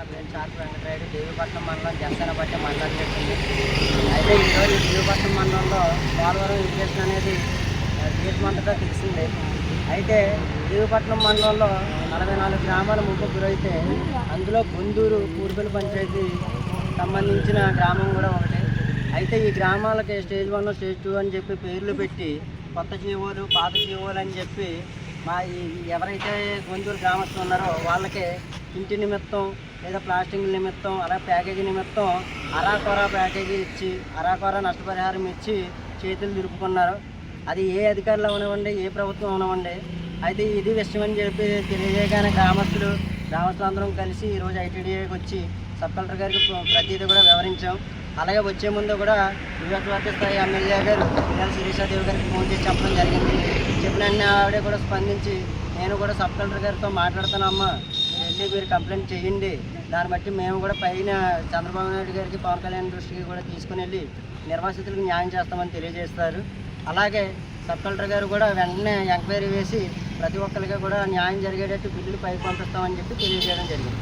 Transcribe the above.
నా పేరు చార్పు వెంకటరాయుడు దేవిపట్నం మండలం జనసేన పార్టీ మండలం చెప్పింది అయితే ఈరోజు ఈ దేవిపట్నం మండలంలో పోలవరం ఇరిగేషన్ అనేది తీర్మంతగా దేశమంతటా తెలిసిందే. అయితే దేవిపట్నం మండలంలో నలభై నాలుగు గ్రామాల ముప్పు గురైతే అందులో గుందూరు పూర్పల్లి పంచాయతీ సంబంధించిన గ్రామం కూడా ఒకటి. అయితే ఈ గ్రామాలకి స్టేజ్ వన్ స్టేజ్ టూ అని చెప్పి పేర్లు పెట్టి కొత్త జీవోలు పాత జీవోలు అని చెప్పి మా ఎవరైతే గొంతూరు గ్రామస్తులు ఉన్నారో వాళ్ళకే ఇంటి నిమిత్తం లేదా ప్లాస్టిక్ నిమిత్తం అలా ప్యాకేజీ నిమిత్తం అరాకొరా ప్యాకేజీ ఇచ్చి అరాకొరా నష్టపరిహారం ఇచ్చి చేతులు దులుపుకున్నారు. అది ఏ అధికారులు అవనివ్వండి ఏ ప్రభుత్వం అవనివ్వండి. అయితే ఇది విషయం అని చెప్పి తెలియజేయగానే గ్రామస్తులు గ్రామస్తులందరం కలిసి ఈరోజు ఐటీడీఏకి వచ్చి సబ్ కలెక్టర్ గారికి ప్రతిదీ కూడా వివరించాం. అలాగే వచ్చే ముందు కూడా నియోజకవర్గ స్థాయి ఎమ్మెల్యే గారు పిల్లల శిరీషాదేవి గారికి ఫోన్ చేసి చెప్పడం జరిగింది. చెప్పిన వెంటనే ఆవిడ కూడా స్పందించి నేను కూడా సబ్ కలెక్టర్ గారితో మాట్లాడుతానమ్మా వెళ్ళి మీరు కంప్లైంట్ చేయండి దాన్ని బట్టి మేము కూడా పైన చంద్రబాబు నాయుడు గారికి పవన్ కళ్యాణ్ దృష్టికి కూడా తీసుకుని వెళ్ళి నిర్వాసితులకు న్యాయం చేస్తామని తెలియజేస్తారు. అలాగే సబ్ కలెక్టర్ గారు కూడా వెంటనే ఎంక్వైరీ వేసి ప్రతి ఒక్కరికి కూడా న్యాయం జరిగేటట్టు బిల్లులు పైకి పంపిస్తామని చెప్పి తెలియజేయడం జరిగింది.